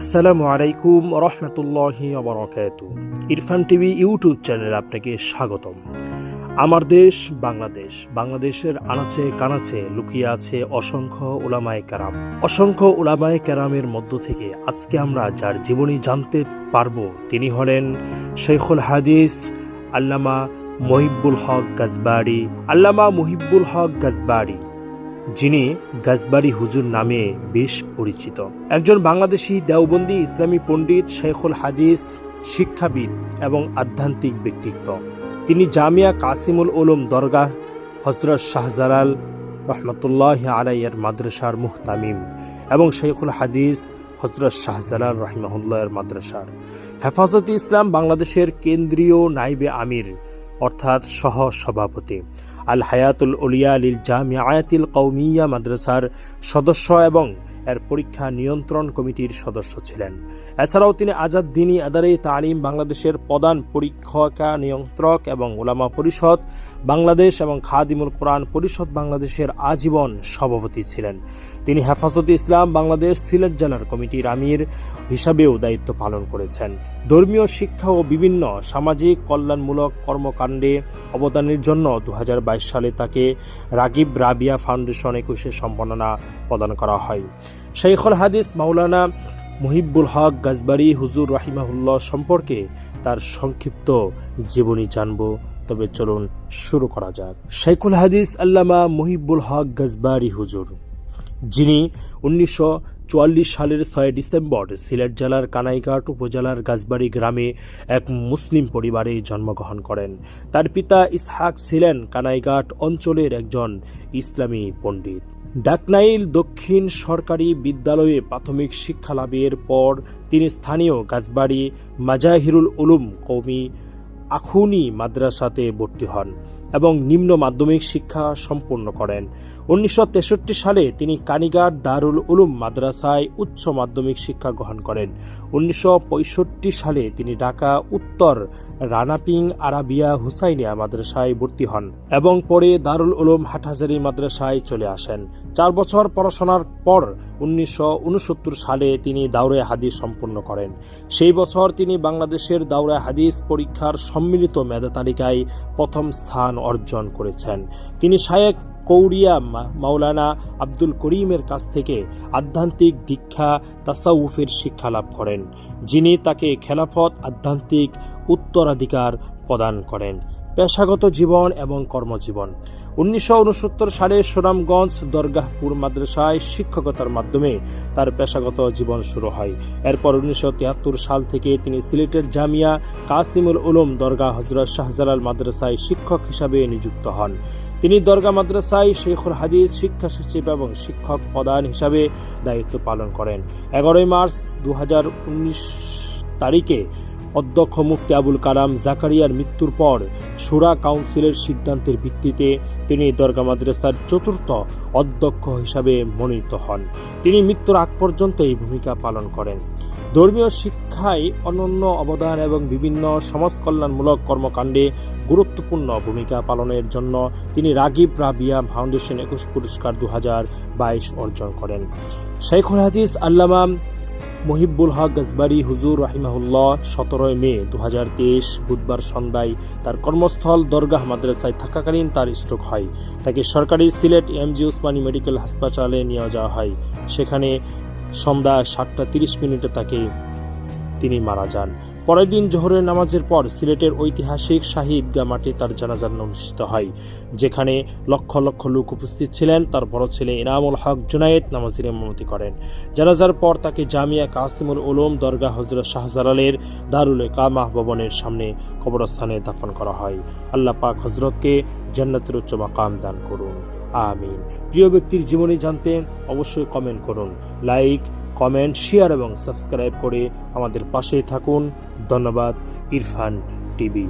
আসসালামু আলাইকুম রহমতুল্লাহি বরকাত। ইরফান টিভি ইউটিউব চ্যানেলে আপনাকে স্বাগতম। আমার দেশ বাংলাদেশ। বাংলাদেশের আনাচে কানাচে লুকিয়ে আছে অসংখ্য ওলামায় কেরাম। অসংখ্য ওলামায় কেরামের মধ্য থেকে আজকে আমরা যার জীবনী জানতে পারব, তিনি হলেন শেখুল হাদিস আল্লামা মহিব্বুল হক গাজবাড়ি। আল্লামা মহিব্বুল হক গাজবাড়ি। যিনি গাজবাড়ি হুজুর নামে বেশ পরিচিত। একজন বাংলাদেশি দেওবন্দি ইসলামী পণ্ডিত শেখুল হাদিস, শিক্ষাবিদ এবং আধ্যাত্মিক ব্যক্তিত্ব। তিনি জামিয়া কাসিমুল উলুম দরগাহ হজরত শাহজালাল রহমতুল্লাহ আলাইয়ের মাদ্রাসার মুহতামিম এবং শেখুল হাদিস হজরত শাহজালাল রহিমাহুল্লাহের মাদ্রাসার। হেফাজতে ইসলাম বাংলাদেশের কেন্দ্রীয় নাইবে আমির অর্থাৎ সহ সভাপতি আল হায়াতুল উলিয়া লিল জামিয়াতিল কৌমিয়া মাদ্রাসার সদস্য এবং এর পরীক্ষা নিয়ন্ত্রণ কমিটির সদস্য ছিলেন। এছাড়াও তিনি আজাদ দিনী আদারে তালিম বাংলাদেশের প্রধান পরীক্ষকা, নিয়ন্ত্রক এবং ওলামা পরিষদ, বাংলাদেশ এবং খাদিমুল কোরআন পরিষদ বাংলাদেশের আজীবন সভাপতি ছিলেন। তিনি হেফাজতে ইসলাম বাংলাদেশ সিলেট জেলার কমিটির আমির হিসাবেও দায়িত্ব পালন করেছেন। ধর্মীয় শিক্ষা ও বিভিন্ন সামাজিক কল্যাণমূলক কর্মকাণ্ডে অবদানের জন্য দু হাজার বাইশ সালে তাকে রাগিব রাবিয়া ফাউন্ডেশন একুশে সম্মাননা প্রদান করা হয়। শেখুল হাদিস মাওলানা মুহিব্বুল হক গাজবারি হুজুর রাহিমাহুল্লাহ সম্পর্কে তার সংক্ষিপ্ত জীবনী জানব। তবে চলুন শুরু করা যাক। শেখুল হাদিস আল্লামা মুহিব্বুল হক গাজবারি হুজুর, যিনি উনিশশো চুয়াল্লিশ সালের ছয় ডিসেম্বর সিলেট জেলার কানাইঘাট উপজেলার গাজবাড়ি গ্রামে এক মুসলিম পরিবারে জন্মগ্রহণ করেন। তার পিতা ইসহাক ছিলেন কানাইঘাট অঞ্চলের একজন ইসলামী পণ্ডিত। ডাকনাইল দক্ষিণ সরকারি বিদ্যালয়ে প্রাথমিক শিক্ষা লাভের পর তিনি স্থানীয় গাছবাড়ি মাজাহিরুল উলুম কৌমি আখুনি মাদ্রাসাতে ভর্তি হন। এবং নিম্ন মাধ্যমিক শিক্ষা সম্পন্ন করেন। উনিশশো তেষট্টি সালে তিনি কানিঘাট দারুল উলুম মাদ্রাসায় উচ্চ মাধ্যমিক শিক্ষা গ্রহণ করেন। উনিশশো পঁয়ষট্টি সালে তিনি ঢাকা উত্তর রানাপিং আরাবিয়া হুসাইনিয়া মাদ্রাসায় ভর্তি হন এবং পরে দারুল উলুম হাটহাজারি মাদ্রাসায় চলে আসেন। চার বছর পড়াশোনার পর উনিশশো উনসত্তর সালে তিনি দাউরে হাদিস সম্পন্ন করেন। সেই বছর তিনি বাংলাদেশের দাউরে হাদিস পরীক্ষার সম্মিলিত মেধা তালিকায় প্রথম স্থান অর্জন করেছেন। তিনি শায়েক কৌরিয়া মাওলানা আব্দুল করিমের কাছ থেকে আধ্যাত্মিক দীক্ষা, তাসাউফের শিক্ষা লাভ করেন। যিনি তাকে খেলাফত, আধ্যাত্মিক উত্তরাধিকার প্রদান করেন। পেশাগত জীবন এবং কর্মজীবন। উনিশশো উনসত্তর সালে সুনামগঞ্জ দরগাহপুর মাদ্রাসায় শিক্ষকতার মাধ্যমে তার পেশাগত জীবন শুরু হয়। এরপর উনিশশো সাল থেকে তিনি সিলেটের জামিয়া কাসিমুল উলুম দরগা হজরত শাহজালাল মাদ্রাসায় শিক্ষক হিসাবে নিযুক্ত হন। তিনি দরগা মাদ্রাসায় শেখুল হাদিস শিক্ষা সচিব এবং শিক্ষক প্রধান হিসাবে দায়িত্ব পালন করেন। এগারোই মার্চ দু হাজার উনিশ তারিখে অধ্যক্ষ মুফতি আবুল কালাম জাকারিয়ার মৃত্যুর পর সুরা কাউন্সিলের সিদ্ধান্তের ভিত্তিতে তিনি দরগা মাদ্রাসার চতুর্থ অধ্যক্ষ হিসাবে মনোনীত হন। তিনি মৃত্যুর আগ পর্যন্ত এই ভূমিকা পালন করেন। ধর্মীয় শিক্ষায় অনন্য অবদান এবং বিভিন্ন সমাজ কল্যাণমূলক কর্মকাণ্ডে গুরুত্বপূর্ণ ভূমিকা পালনের জন্য তিনি রাগিব রাবিয়া ফাউন্ডেশন একুশ পুরস্কার দু হাজার বাইশ অর্জন করেন। শেখুল হাদিস আল্লামা মহিব্বুল হক গজবারি হুজুর রাহিমাহুল্লাহ সতেরোই মে দু হাজার তেইশ বুধবার সন্ধ্যায় তার কর্মস্থল দরগাহ মাদ্রাসায় থাকাকালীন তার স্ট্রোক হয়। তাকে সরকারি সিলেট এমজি উসমানী মেডিকেল হাসপাতালে নিয়ে যাওয়া হয়। সেখানে সন্ধ্যা সাতটা তিরিশ মিনিটে তাকে তিনি মারা যান। পরের দিন জোহরের নামাজের পর সিলেটের ঐতিহাসিক শাহিদ মাঠে তার জানাজান অনুষ্ঠিত হয়, যেখানে লক্ষ লক্ষ লোক উপস্থিত ছিলেন। তার বড় ছেলে ইনামুল হক জুনায়েদ নামাজের ইমামতি করেন। জানাজার পর তাকে জামিয়া কাসিমুল উলুম দরগা হজরত শাহজালালের দারুল কামাহ ভবনের সামনে কবরস্থানে দাফন করা হয়। আল্লাহ পাক হজরতকে জান্নাতের উচ্চ মাকাম দান করুন। আমিন। প্রিয় ব্যক্তির জীবনী জানতে অবশ্যই কমেন্ট করুন। লাইক কমেন্ট শেয়ার এবং সাবস্ক্রাইব করে আমাদের পাশে থাকুন। ধন্যবাদ ইরফান টিভি।